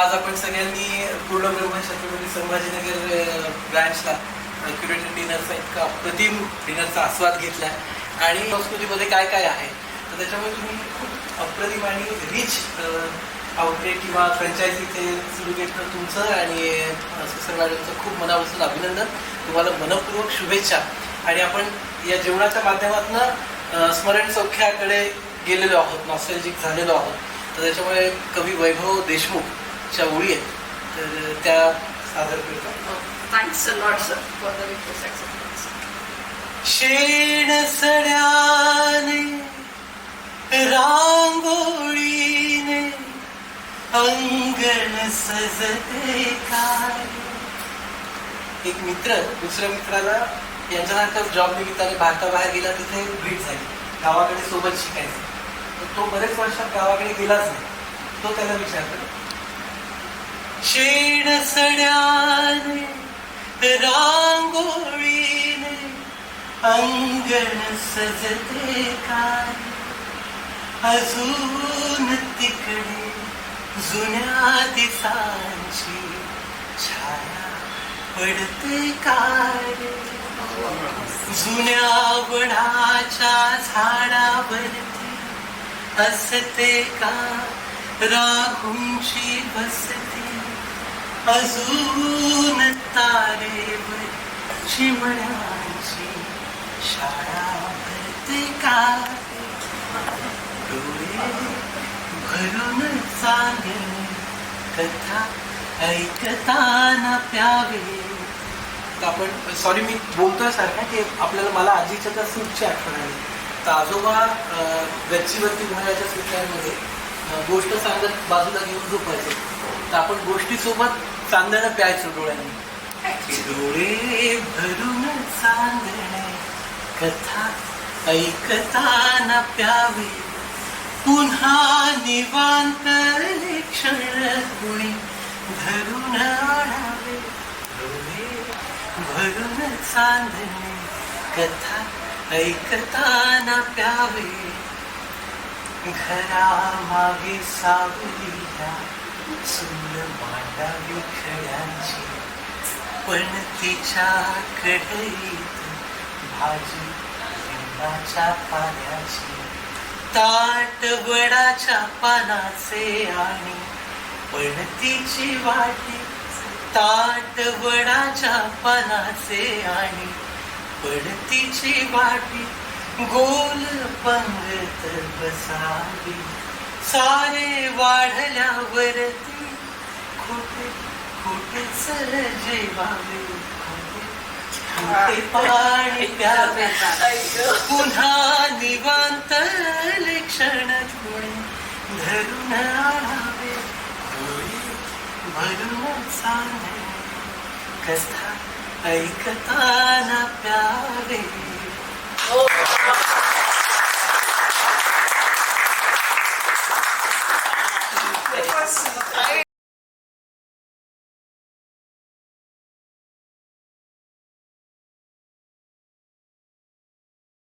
आज आपण सगळ्यांनी पूर्ण ब्रह्म संभाजीनगर ब्रँचला क्युरेटेड डिनरचा इतका अप्रतिम डिनरचा आस्वाद घेतला आणि संस्कृतीमध्ये काय काय आहे? तर त्याच्यामुळे तुम्ही खूप अप्रतिम आणि रिच आउटलेट किंवा फ्रँचायझी सुरू केलं तुमचं आणि सुसर मॅडमचं खूप मनापासून अभिनंदन. तुम्हाला मनपूर्वक शुभेच्छा. आणि आपण या जेवणाच्या माध्यमातून स्मरण सौख्याकडे गेलेलो आहोत नॉस्टॅल्जिक झालेलो आहोत. तर त्याच्यामुळे कवी वैभव देशमुख देशमुखच्या ओळी आहेत. तर त्या सादर करतात lot, sir, for the request acceptance. शेण सड्याने रांगोळीने अंगण सजते काय? एक मित्र दुसऱ्या मित्राला यांच्यासारखा जॉब निमित्ताने भारताबाहेर गेला तिथे भेट झाली. गावाकडे सोबत शिकायचं. तर तो बरेच वर्षात गावाकडे गेलाच नाही. तो त्याला विचारतो शेण सड्याने रांगोळीने अंगण सजते काय अजून तिकडे जुन्या दिसांची छाया पडते काय जुन्या वडाच्या झाडावरती असते का राघुंशी बसते. अजून तारे चिमण्यांची शाळा भरते का? डोळे भरून चांगले कथा ऐकताना प्यावे. आपण सॉरी मी बोलतोय सारखा की आपल्याला मला आजीच्या त्या सूटची आठवण आली. तर आजोबा गच्चीवरती घालायच्या सुट्ट्यांमध्ये गोष्ट सांगत बाजूला घेऊन झोपायचे. तर आपण गोष्टीसोबत चांदणं प्यायचो डोळ्यांनी. डोळे भरून चांदणे कथा ऐकताना प्यावे. पुन्हा निवांत क्षण कुणी धरून आणावे. डोळे भरून चांदणे कथा ऐकताना प्यावे. घरा मागे सावलीला चूल मांडा खड्यांची पण तिच्या कढईत भाजी लिंबाच्या पाण्याची ताट वडाच्या पानाचे आणि पण तिची वाटी ताट वडाच्या पानाचे आणि पणतीची वाटी गोल पंगत बसावी सारे वाढल्यावरती खोटे खोटेच जेवावे खोटे खोटे पाणी प्यावे. पुन्हा निवांत क्षण थोडे धरून आणावे. भरून सांगणे कथा ऐकताना प्यावे.